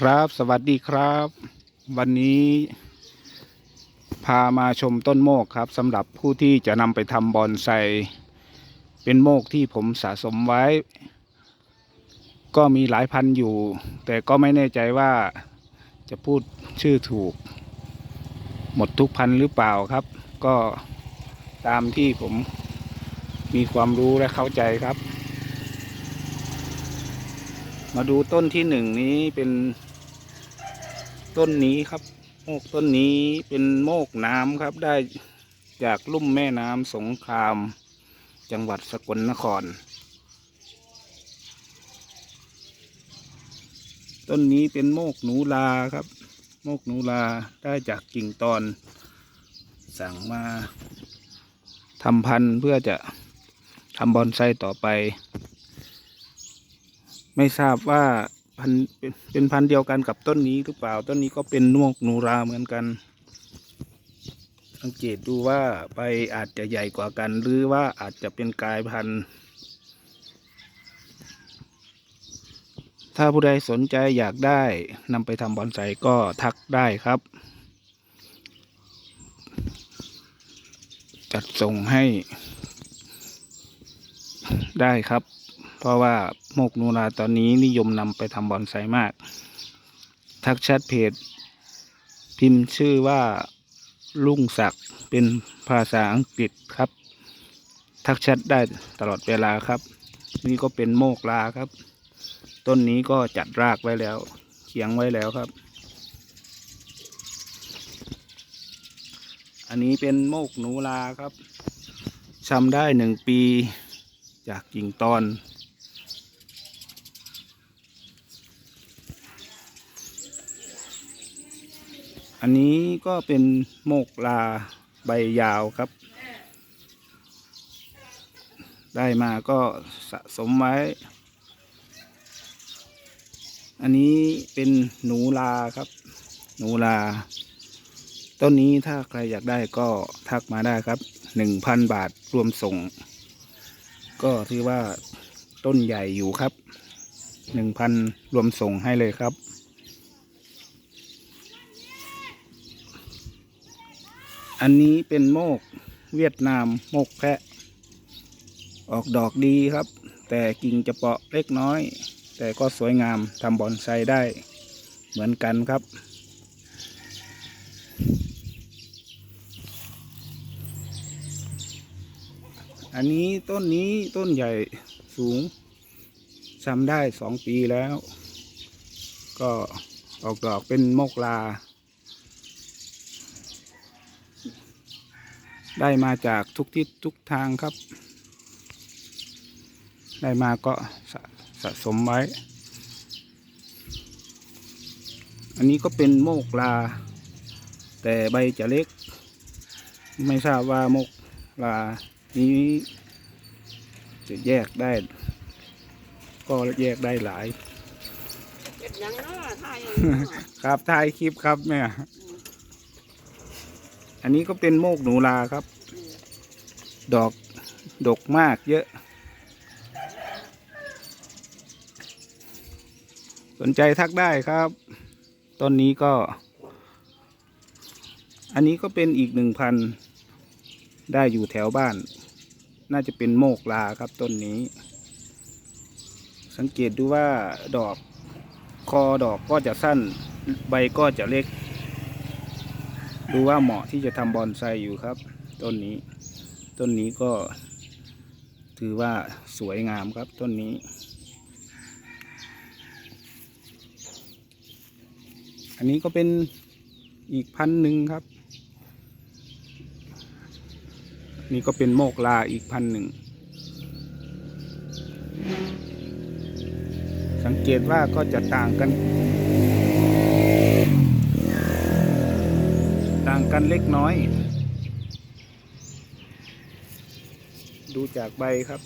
ครับสวัสดีครับ วันนี้พามาชมต้นโมกครับสำหรับผู้ที่จะนำไปทำบอนไซเป็นโมกที่ผมสะสมไว้ ก็มีหลายพันอยู่ แต่ก็ไม่แน่ใจว่าจะพูดชื่อถูก หมดทุกพันหรือเปล่าครับ ก็ตามที่ผมมีความรู้และเข้าใจครับ มาดูต้นที่หนึ่งนี้เป็นต้นนี้ครับ โมกต้นนี้เป็นโมกน้ำครับได้จากลุ่มแม่น้ำสงคราม จังหวัดสกลนคร ต้นนี้เป็นโมกหนูลาครับ โมกหนูลาได้จากกิ่งตอน สั่งมาทำพันธุ์เพื่อจะทำบอนไซต่อไป ไม่ทราบว่าพันเป็นพันเดียวกันกับต้นนี้หรือเปล่า ต้นนี้ก็เป็นนวกนูราเหมือนกัน สังเกตดูว่าใบอาจจะใหญ่กว่ากัน หรือว่าอาจจะเป็นกลายพันธุ์ ถ้าผู้ใดสนใจอยากได้นำไปทำบอนไซก็ทักได้ครับ จัดส่งให้ได้ครับ เพราะว่าโมกนูราตอนนี้นิยมนำไปทำบอนไซมาก ทักแชทเพจ พิมพ์ชื่อว่าลุงศักดิ์เป็นภาษาอังกฤษครับ ทักแชทได้ตลอดเวลาครับ นี่ก็เป็นโมกลาครับ ต้นนี้ก็จัดรากไว้แล้วเขียงไว้แล้วครับ อันนี้เป็นโมกหนูลาครับชำได้หนึ่งปีจากกิ่งตอน อันนี้ก็เป็นโมกลาใบยาวครับ ได้มาก็สะสมไว้ อันนี้เป็นหนูลาครับ หนูลา ต้นนี้ถ้าใครอยากได้ก็ทักมาได้ครับหนึ่งพันบาทรวมส่ง ก็ถือว่าต้นใหญ่อยู่ครับหนึ่งพันรวมส่งให้เลยครับ อันนี้เป็นโมกเวียดนามโมกแพะ ออกดอกดีครับ แต่กิ่งจะเปราะเล็กน้อย แต่ก็สวยงามทำบอนไซได้ เหมือนกันครับ อันนี้ต้นนี้ต้นใหญ่สูงชำได้สองปีแล้ว ก็ออกดอกเป็นโมกลา ได้มาจากทุกทิศทุกทางครับ ได้มาก็สะสะสมไว้ อันนี้ก็เป็นโมกลา แต่ใบจะเล็ก ไม่ทราบว่าโมกลานี้จะแยกได้ ก็แยกได้หลายเก็บหยังเนาะถ่ายหยังเนาะครับถ่ายคลิปครับแม่ อันนี้ก็เป็นโมกหนูลาครับ ดอกดกมากเยอะ สนใจทักได้ครับ ต้นนี้ก็ อันนี้ก็เป็นอีกหนึ่งพัน ได้อยู่แถวบ้าน น่าจะเป็นโมกลาครับต้นนี้ สังเกตดูว่าดอกคอดอกก็จะสั้น ใบก็จะเล็ก ดูว่าเหมาะที่จะทำบอนไซอยู่ครับ ต้นนี้ ต้นนี้ก็ ถือว่าสวยงามครับต้นนี้ อันนี้ก็เป็นอีกพันหนึ่งครับ นี่ก็เป็นโมกลาอีกพันหนึ่ง สังเกตว่าก็จะต่างกัน ต่าง กันเล็กน้อย ดูจากใบครับ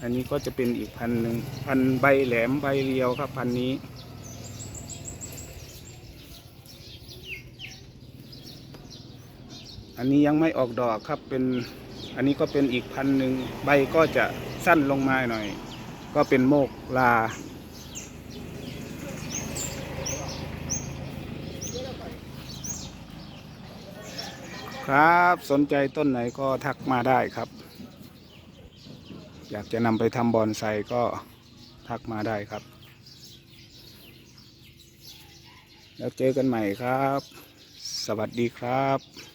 อันนี้ก็จะเป็นอีกพันหนึ่งพันใบแหลมใบเรียวครับพันนี้อันนี้ยังไม่ออกดอกครับเป็นอันนี้ก็เป็นอีกพันหนึ่งใบก็จะสั้นลงมาหน่อย ก็เป็นโมกลา ครับ สนใจต้นไหนก็ทักมาได้ครับ อยากจะนำไปทำบอนไซก็ทักมาได้ครับ แล้วเจอกันใหม่ครับ สวัสดีครับ